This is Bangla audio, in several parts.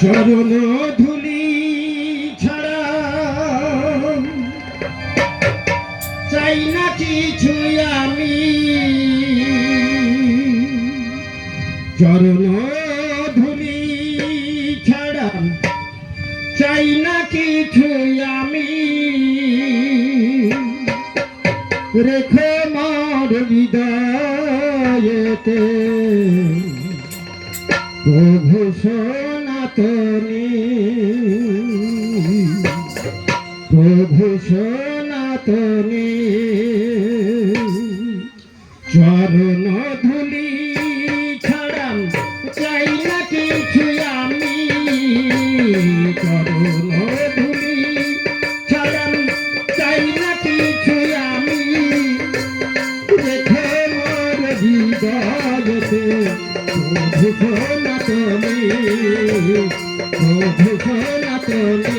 চরণ ধুলি ছাড়া চাই না কিছু আমি। চরণ ধুলি ছাড়া চাই না কিছু আমি। রেখে মার বিদায়েতে প্রভু সনাতনী প্রভু সনাতনী। দিদারতে প্রভু না তুমি প্রভু না তুমি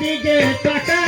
দিকে তাকা